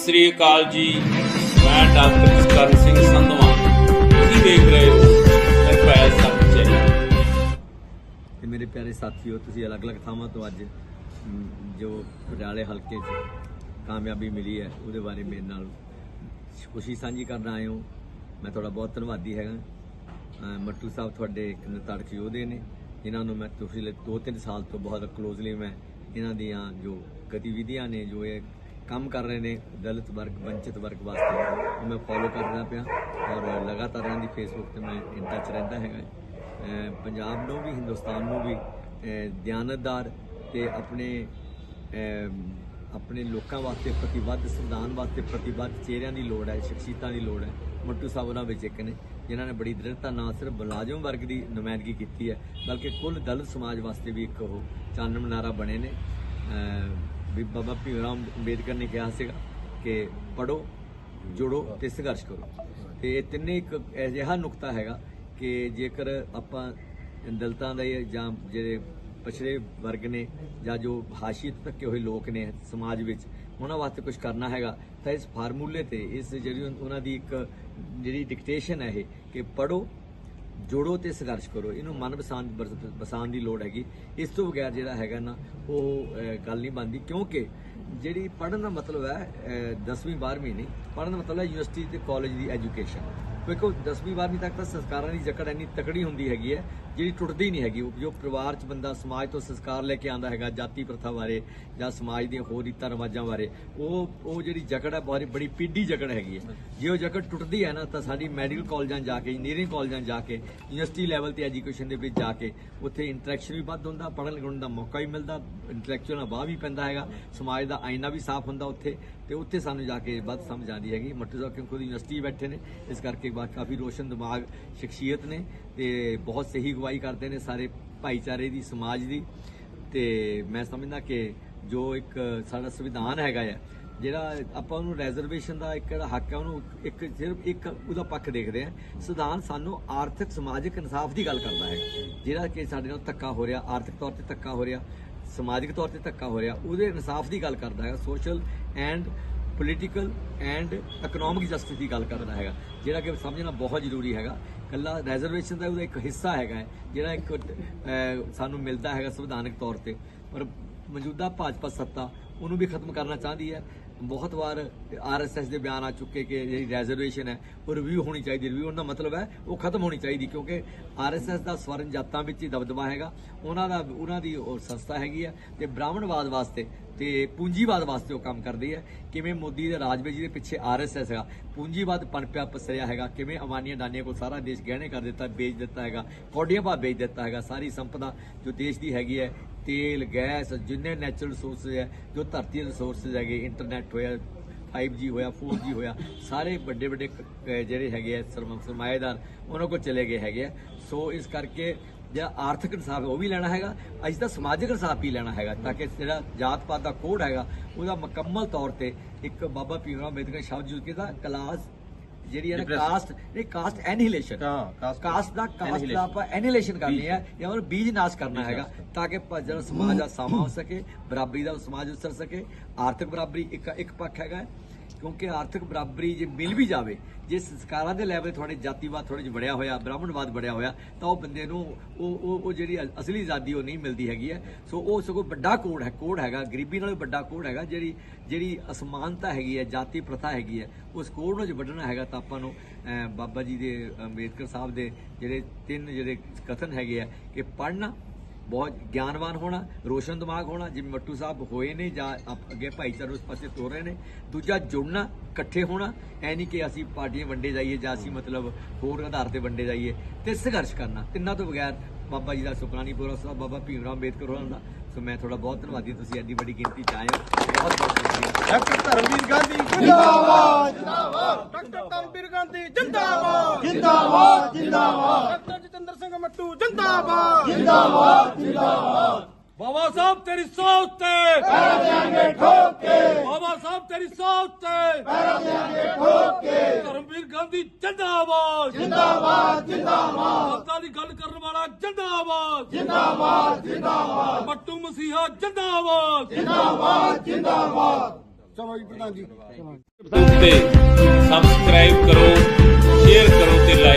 ਸਤਿ ਸ੍ਰੀ ਅਕਾਲ ਜੀ। ਮੈਂ ਡਾਕਟਰ ਕਰਨ ਸਿੰਘ ਸੰਧਵਾ। ਤੁਸੀਂ ਦੇਖ ਰਹੇ ਹੋ ਨਿਰਭੈ ਸੱਚੇ ਤੇ ਮੇਰੇ ਪਿਆਰੇ ਸਾਥੀਓ ਤੁਸੀਂ ਅਲੱਗ-ਅਲੱਗ ਥਾਵਾਂ ਤੋਂ ਅੱਜ ਮ, ਜੋ ਪਟਿਆਲੇ ਹਲਕੇ 'ਚ ਕਾਮਯਾਬੀ ਮਿਲੀ ਹੈ ਉਹਦੇ ਬਾਰੇ ਮੇਰੇ ਨਾਲ ਖੁਸ਼ੀ ਸਾਂਝੀ ਕਰਨ ਆਏ ਹੋ। ਮੈਂ ਤੁਹਾਡਾ ਬਹੁਤ ਧੰਨਵਾਦੀ ਹੈਗਾ। ਅ, ਮੱਟੂ ਸਾਹਿਬ ਤੁਹਾਡੇ ਇੱਕ ਨਿਤੜਕ ਯੋਧੇ ਨੇ ਜਿਨ੍ਹਾਂ ਨੂੰ ਮੈਂ ਪਿਛਲੇ 2-3 ਸਾਲ ਤੋਂ ਬਹੁਤ ਕਲੋਜ਼ਲੀ ਮੈਂ ਇਹਨਾਂ ਦੀਆਂ ਜੋ ਗਤੀਵਿਧੀਆਂ ਨੇ ਜੋ ਇਹ ਕੰਮ ਕਰ ਰਹੇ ਨੇ, ਦਲਿਤ ਵਰਗ, ਵੰਚਿਤ ਵਰਗ ਵਾਸਤੇ। ਉਹ ਮੈਂ ਫੋਲੋ ਕਰਦਾ ਪਿਆ ਔਰ ਲਗਾਤਾਰ ਇਹਨਾਂ ਦੀ ਫੇਸਬੁੱਕ ਤੇ ਮੈਂ ਇਨ ਟੱਚ ਰਹਿੰਦਾ ਹੈਗਾ। ਪੰਜਾਬ ਨੂੰ ਵੀ, ਹਿੰਦੁਸਤਾਨ ਨੂੰ ਵੀ, ਅਹ ਦਿਆਨਤਦਾਰ ਤੇ ਆਪਣੇ ਆਪਣੇ ਲੋਕਾਂ ਵਾਸਤੇ ਪ੍ਰਤੀਬੱਧ, ਸੰਵਿਧਾਨ ਵਾਸਤੇ ਪ੍ਰਤੀਬੱਧ ਚਿਹਰਿਆਂ ਦੀ ਲੋੜ ਹੈ, ਸ਼ਖਸੀਅਤਾਂ ਦੀ ਲੋੜ ਹੈ। ਮੱਟੂ ਸਾਹਿਬ ਉਹਨਾਂ ਵਿੱਚ ਇੱਕ ਨੇ, ਜਿਨ੍ਹਾਂ ਨੇ ਬੜੀ ਦ੍ਰਿੜਤਾ ਨਾਲ ਸਿਰਫ ਮੁਲਾਜ਼ਮ ਵਰਗ ਦੀ ਨੁਮਾਇੰਦਗੀ ਕੀਤੀ ਹੈ, ਬਲਕਿ ਕੁੱਲ ਦਲਿਤ ਸਮਾਜ ਵਾਸਤੇ ਵੀ ਇੱਕ ਉਹ ਚਾਨਣ ਮਨਾਰਾ ਬਣੇ ਨੇ। ਵੀ ਬਾਬਾ ਭੀਮ ਰਾਮ ਅੰਬੇਦਕਰ ਨੇ ਕਿਹਾ ਸੀਗਾ ਕਿ ਪੜੋ ਜੋੜੋ ਤੇ ਸੰਘਰਸ਼ ਕਰੋ। ਤੇ ਇਹ ਤਿੰਨੇ ਇੱਕ ਅਜਿਹਾ ਨੁਕਤਾ ਹੈਗਾ ਕਿ ਜੇਕਰ ਆਪਾਂ ਦਲਤਾਂ ਦੇ ਜਾਂ ਜਿਹੜੇ ਪਛੜੇ ਵਰਗ ਨੇ ਜਾਂ ਜੋ ਹਾਸ਼ੀਏ ਧੱਕੇ ਹੋਏ ਲੋਕ ਨੇ ਸਮਾਜ ਵਿੱਚ, ਉਹਨਾਂ ਵਾਸਤੇ ਕੁਝ ਕਰਨਾ ਹੈਗਾ, ਤਾਂ ਇਸ ਫਾਰਮੂਲੇ ਤੇ, ਇਸ ਜਿਹੜੀ ਉਹਨਾਂ ਦੀ ਇੱਕ ਜਿਹੜੀ ਡਿਕਟੇਸ਼ਨ ਹੈ ਇਹ, ਕਿ ਪੜੋ ਜੋੜੋ ਤੇ ਸੰਘਰਸ਼ ਕਰੋ, ਇਹਨੂੰ ਮਨ ਬਸਾਨ ਬਸਾਨ ਦੀ ਲੋੜ ਹੈਗੀ। ਇਸ ਤੋਂ ਬਗੈਰ ਜਿਹੜਾ ਹੈਗਾ ਨਾ, ਉਹ ਗੱਲ ਨਹੀਂ ਬਣਦੀ, ਕਿਉਂਕਿ ਜਿਹੜੀ ਪੜਨ ਦਾ ਮਤਲਬ ਹੈ 10ਵੀਂ 12ਵੀਂ ਨਹੀਂ ਪੜਨ ਦਾ ਮਤਲਬ ਹੈ ਯੂਨੀਵਰਸਿਟੀ ਤੇ ਕਾਲਜ ਦੀ ਐਜੂਕੇਸ਼ਨ ਵੇਖੋ 10ਵੀਂ 12ਵੀਂ ਤੱਕ ਤਾਂ ਸੰਸਕਾਰਾਂ ਦੀ ਜਕੜ ਇੰਨੀ ਤਕੜੀ ਹੁੰਦੀ ਹੈਗੀ ਹੈ, ਜਿਹੜੀ ਟੁੱਟਦੀ ਨਹੀਂ ਹੈਗੀ, ਉਹ ਜੋ ਪਰਿਵਾਰ ਚ ਬੰਦਾ ਸਮਾਜ ਤੋਂ ਸੰਸਕਾਰ ਲੈ ਕੇ ਆਂਦਾ ਹੈਗਾ, ਜਾਤੀ ਪ੍ਰਥਾ ਬਾਰੇ ਜਾਂ ਸਮਾਜ ਦੀਆਂ ਹੋਰ ਰੀਤਾਂ, ਰਿਵਾਜਾਂ ਬਾਰੇ, ਉਹ ਉਹ ਜਿਹੜੀ ਜਕੜ ਹੈ ਬਹੁਤ ਬੜੀ ਪੀਢੀ ਜਕੜ ਹੈਗੀ ਹੈ। ਜੇ ਉਹ ਜਕੜ ਟੁੱਟਦੀ ਹੈ ਨਾ, ਤਾਂ ਸਾਡੀ ਮੈਡੀਕਲ ਕਾਲਜਾਂ ਜਾ ਕੇ, ਇੰਜੀਨੀਅਰਿੰਗ ਕਾਲਜਾਂ ਜਾ ਕੇ, ਯੂਨੀਵਰਸਿਟੀ ਲੈਵਲ ਤੇ ਐਜੂਕੇਸ਼ਨ ਦੇ ਵਿੱਚ ਜਾ ਕੇ, ਉੱਥੇ ਇੰਟਰੈਕਸ਼ਨ ਵੀ ਵੱਧ ਹੁੰਦਾ, ਪੜ੍ਹਨ ਲਿਖਣ ਦਾ ਮੌਕਾ ਵੀ ਮਿਲਦਾ ਇੰਟੈਲੈਕਚੁਅਲ ਬਾਹ ਵੀ ਪੈਂਦਾ ਹੈਗਾ, ਸਮਾਜ ਦਾ ਆਇਨਾ ਵੀ ਸਾਫ਼ ਹੁੰਦਾ ਉੱਥੇ, ਤੇ ਉੱਥੇ ਸਾਨੂੰ ਜਾ ਕੇ ਵੱਧ ਸਮਝ ਆਉਂਦੀ ਹੈਗੀ। ਮੱਟੂ ਸਾਹਿਬ ਕਿਉਂਕਿ ਯੂਨੀਵਰਸਿਟੀ ਬੈਠੇ ਨੇ, ਇਸ ਕਰਕੇ ਬਾਤ ਕਾਫੀ ਰੋਸ਼ਨ ਦਿਮਾਗ, ਸ਼ਖਸੀਅਤ ਨੇ ਤੇ ਬਹੁਤ ਸਹੀ ਅਗਵਾਈ ਕਰਦੇ ਨੇ ਸਾਰੇ ਭਾਈਚਾਰੇ ਦੀ, ਸਮਾਜ ਦੀ। ਤੇ ਮੈਂ ਸਮਝਦਾ ਕਿ ਜੋ ਇੱਕ ਸਾਡਾ ਸੰਵਿਧਾਨ ਹੈਗਾ ਆ, ਜਿਹੜਾ ਆਪਾਂ ਉਹਨੂੰ ਰੈਜ਼ਰਵੇਸ਼ਨ ਦਾ ਇੱਕ ਜਿਹੜਾ ਹੱਕ ਹੈ ਉਹਨੂੰ ਇੱਕ ਸਿਰਫ ਇੱਕ ਉਹਦਾ ਪੱਖ ਦੇਖਦੇ ਆ। ਸੰਵਿਧਾਨ ਸਾਨੂੰ ਆਰਥਿਕ, ਸਮਾਜਿਕ ਇਨਸਾਫ ਦੀ ਗੱਲ ਕਰਦਾ ਹੈ। ਜਿਹੜਾ ਕਿ ਸਾਡੇ ਨਾਲ ਧੱਕਾ ਹੋ ਰਿਹਾ, ਆਰਥਿਕ ਤੌਰ ਤੇ ਧੱਕਾ ਹੋ ਰਿਹਾ, ਸਮਾਜਿਕ ਤੌਰ ਤੇ ਧੱਕਾ ਹੋ ਰਿਹਾ, ਉਹਦੇ ਇਨਸਾਫ ਦੀ ਗੱਲ ਕਰਦਾ ਹੈ social and political and economic justice ਦੀ ਗੱਲ ਕਰਦਾ ਹੈਗਾ ਜਿਹੜਾ ਕਿ ਸਮਝਣਾ ਬਹੁਤ ਜ਼ਰੂਰੀ ਹੈਗਾ। ਕੱਲਾ ਰਿਜ਼ਰਵੇਸ਼ਨ ਦਾ ਉਹਦਾ ਇੱਕ ਹਿੱਸਾ ਹੈਗਾ ਹੈ, ਜਿਹੜਾ ਇੱਕ ਸਾਨੂੰ ਮਿਲਦਾ ਹੈਗਾ ਸੰਵਿਧਾਨਕ ਤੌਰ ਤੇ। ਪਰ ਮੌਜੂਦਾ ਭਾਜਪਾ ਸੱਤਾ ਉਹਨੂੰ ਵੀ ਖਤਮ ਕਰਨਾ ਚਾਹੁੰਦੀ ਹੈ। ਬਹੁਤ ਵਾਰ ਆਰਐਸਐਸ ਦੇ ਬਿਆਨ ਆ ਚੁੱਕੇ ਕਿ ਜਿਹੜੀ ਰਿਜ਼ਰਵੇਸ਼ਨ ਹੈ ਉਹ ਰਿਵਿਊ ਹੋਣੀ ਚਾਹੀਦੀ ਰਿਵਿਊ ਉਹਨਾਂ ਦਾ ਮਤਲਬ ਹੈ ਉਹ ਖਤਮ ਹੋਣੀ ਚਾਹੀਦੀ ਕਿਉਂਕਿ ਆਰਐਸਐਸ ਦਾ ਸਵਰਨ ਜਾਤਾਂ ਵਿੱਚ ਹੀ ਦਬਦਬਾ ਹੈਗਾ। ਉਹਨਾਂ ਦਾ ਉਹਨਾਂ ਦੀ ਉਹ ਸੰਸਥਾ ਹੈਗੀ ਹੈ ਤੇ ਬ੍ਰਾਹਮਣਵਾਦ ਵਾਸਤੇ ਤੇ ਪੂੰਜੀਵਾਦ ਵਾਸਤੇ ਉਹ ਕੰਮ ਕਰਦੀ ਹੈ। ਕਿਵੇਂ ਮੋਦੀ ਦੇ ਰਾਜ ਵਿੱਚ ਜਿਹਦੇ ਪਿੱਛੇ ਆਰਐਸਐਸ ਹੈਗਾ, ਪੂੰਜੀਵਾਦ ਪਨਪਿਆ ਪਸਰਿਆ ਹੈਗਾ, ਕਿਵੇਂ ਅਮਾਨੀਆਂ ਡਾਨੀਆਂ ਕੋਲ ਸਾਰਾ ਦੇਸ਼ ਗਹਿਣੇ ਕਰ ਦਿੱਤਾ, ਵੇਚ ਦਿੱਤਾ ਹੈਗਾ, ਕੌਡੀਆਂ ਭਾਅ ਵੇਚ ਦਿੱਤਾ ਹੈਗਾ, ਸਾਰੀ ਸੰਪਦਾ ਜੋ ਦੇਸ਼ ਦੀ ਹੈਗੀ ਹੈ, ਤੇਲ, ਗੈਸ, ਜਿੰਨੇ ਨੈਚੁਰਲ ਰਿਸੋਰਸਸ ਹੈ, ਜੋ ਧਰਤੀ ਦੇ ਰਿਸੋਰਸਸ ਹੈਗੇ ਇੰਟਰਨੈਟ ਹੋਇਆ 5G ਹੋਇਆ 4G ਹੋਇਆ, ਸਾਰੇ ਵੱਡੇ ਵੱਡੇ ਜਿਹੜੇ ਹੈਗੇ ਆ ਸਰਮ- ਸਰਮਾਏਦਾਰ, ਉਹਨਾਂ ਕੋਲ ਚਲੇ ਗਏ ਹੈਗੇ ਆ ਸੋ ਇਸ ਕਰਕੇ ਜਿਹੜਾ ਆਰਥਿਕ ਇਨਸਾਫ ਉਹ ਵੀ ਲੈਣਾ ਹੈਗਾ ਅੱਜ ਤਾਂ ਸਮਾਜਿਕ ਇਨਸਾਫ ਵੀ ਲੈਣਾ ਹੈਗਾ ਤਾਂ ਕਿ ਜਿਹੜਾ ਜਾਤ ਪਾਤ ਦਾ ਕੋਡ ਹੈਗਾ ਉਹਦਾ ਮੁਕੰਮਲ ਤੌਰ ਤੇ ਇੱਕ ਬਾਬਾ ਰਾਓ ਅੰਬੇਦਕਰ ਸ਼ਬਦ ਯੂਜ਼ ਕੀਤਾ ਕਲਾਸ ਜਿਹੜੀ ਹੈ ਕਾਸਟ ਇਹ ਕਾਸਟ ਐਨੀਹਿਲੇਸ਼ਨ ਹਾਂ, ਕਾਸਟ ਦਾ ਕਾਸਟ ਦਾ ਆਪਾਂ ਐਨੀਹਿਲੇਸ਼ਨ ਕਰਨੀ ਹੈ ਜਾਂ ਉਹ ਬੀਜ ਨਾਸ਼ ਕਰਨਾ ਹੈਗਾ ਤਾਂ ਕਿ ਜਿਹੜਾ ਸਮਾਜ ਦਾ ਸਾਮਾ ਹੋ ਸਕੇ ਬਰਾਬਰੀ ਦਾ ਸਮਾਜ ਉਸਰ ਸਕੇ ਆਰਥਿਕ ਬਰਾਬਰੀ ਇੱਕ ਇੱਕ ਪੱਖ ਹੈਗਾ ਕਿਉਂਕਿ ਆਰਥਿਕ ਬਰਾਬਰੀ ਜੇ ਮਿਲ ਵੀ ਜਾਵੇ, ਜੇ ਸੰਸਕਾਰਾਂ ਦੇ ਲੈਵਲ ਤੁਹਾਡੇ ਜਾਤੀਵਾਦ ਥੋੜੇ ਜਿਹਾ ਵੜਿਆ ਹੋਇਆ, ਬ੍ਰਾਹਮਣਵਾਦ ਵੜਿਆ ਹੋਇਆ, ਤਾਂ ਉਹ ਬੰਦੇ ਨੂੰ ਉਹ ਉਹ ਉਹ ਜਿਹੜੀ ਅਸਲੀ ਆਜ਼ਾਦੀ ਉਹ ਨਹੀਂ ਮਿਲਦੀ ਹੈਗੀ ਹੈ। ਸੋ ਉਹ ਸਗੋਂ ਵੱਡਾ ਕੋਡ ਹੈ ਕੋਡ ਹੈਗਾ, ਗਰੀਬੀ ਨਾਲੋਂ ਵੱਡਾ ਕੋਡ ਹੈਗਾ, ਜਿਹੜੀ ਜਿਹੜੀ ਅਸਮਾਨਤਾ ਹੈਗੀ ਹੈ, ਜਾਤੀ ਪ੍ਰਥਾ ਹੈਗੀ ਹੈ, ਉਸ ਕੋਡ ਨੂੰ ਜੇ ਵੱਢਣਾ ਹੈਗਾ ਤਾਂ ਆਪਾਂ ਨੂੰ ਬਾਬਾ ਜੀ ਦੇ ਅੰਬੇਦਕਰ ਸਾਹਿਬ ਦੇ ਜਿਹੜੇ ਤਿੰਨ ਜਿਹੜੇ ਕਥਨ ਹੈਗੇ ਆ ਕਿ ਪੜ੍ਹਨਾ ਬਹੁਤ ਗਿਆਨਵਾਨ ਹੋਣਾ ਰੋਸ਼ਨ ਦਿਮਾਗ ਹੋਣਾ ਜਿਵੇਂ ਮੱਟੂ ਸਾਹਿਬ ਹੋਏ ਨੇ ਜਾਂ ਅੱਗੇ ਭਾਈਚਾਰੇ ਉਸ ਪਾਸੇ ਤੋਰ ਰਹੇ ਨੇ। ਦੂਜਾ ਜੁੜਨਾ ਇਕੱਠੇ ਹੋਣਾ ਐ ਨਹੀਂ ਕਿ ਅਸੀਂ ਪਾਰਟੀਆਂ ਵੰਡੇ ਜਾਈਏ ਜਾਂ ਅਸੀਂ ਮਤਲਬ ਹੋਰ ਆਧਾਰ ਤੇ ਵੰਡੇ ਜਾਈਏ ਤੇ ਸੰਘਰਸ਼ ਕਰਨਾ। ਤਿੰਨਾਂ ਤੋਂ ਬਗੈਰ ਬਾਬਾ ਜੀ ਦਾ ਸੁਪਨਾ ਨਹੀਂ ਪੂਰਾ ਹੋਣਾ ਬਾਬਾ ਭੀਮ ਰਾਓ ਅੰਬੇਦਕਰ ਹੋਰਾਂ ਦਾ। ਸੋ ਮੈਂ ਤੁਹਾਡਾ ਬਹੁਤ ਧੰਨਵਾਦੀ ਤੁਸੀਂ ਐਡੀ ਵੱਡੀ ਗਿਣਤੀ ਚ ਆਏ ਹੋ। ਬਹੁਤ ਬਹੁਤ ਸ਼ੁਕਰੀਆ ਡਾਕਟਰ ਧਰਮਵੀਰ ਗਾਂਧੀ ਜਿੰਦਾਬਾਦ! ਜਿੰਦਾਬਾਦ! ਡਾਕਟਰ ਧਰਮਵੀਰ ਗਾਂਧੀ ਜਿੰਦਾਬਾਦ! ਜਿੰਦਾਬਾਦ! ਜਿੰਦਾਬਾਦ! ਕੱਟੂ ਜਿੰਦਾਬਾਦ। ਜਿੰਦਾਬਾਦ ਜਿੰਦਾਬਾਦ। ਬਾਬਾ ਸਾਹਿਬ ਤੇਰੀ ਸੋਚ ਤੇ ਪੈਰਾਂ ਦੇਾਂਗੇ ਠੋਕ। ਕੇ ਬਾਬਾ ਸਾਹਿਬ ਤੇਰੀ ਸੋਚ ਤੇ ਪੈਰਾਂ ਦੇਾਂਗੇ ਠੋਕ। ਕੇ ਧਰਮਵੀਰ ਗਾਂਧੀ ਜਿੰਦਾਬਾਦ। ਜਿੰਦਾਬਾਦ ਜਿੰਦਾਬਾਦ। ਸੱਤਾ ਦੀ ਗੱਲ ਕਰਨ ਵਾਲਾ ਜਿੰਦਾਬਾਦ। ਜਿੰਦਾਬਾਦ ਜਿੰਦਾਬਾਦ। ਮੱਟੂ ਮਸੀਹਾ ਜਿੰਦਾਬਾਦ। ਜਿੰਦਾਬਾਦ ਜਿੰਦਾਬਾਦ। ਚਲੋ ਜੀ ਪ੍ਰਧਾਨ ਜੀ। ਤੇ ਸਬਸਕ੍ਰਾਈਬ ਕਰੋ ਸ਼ੇਅਰ ਕਰੋ ਤੇ ਲਾਈਕ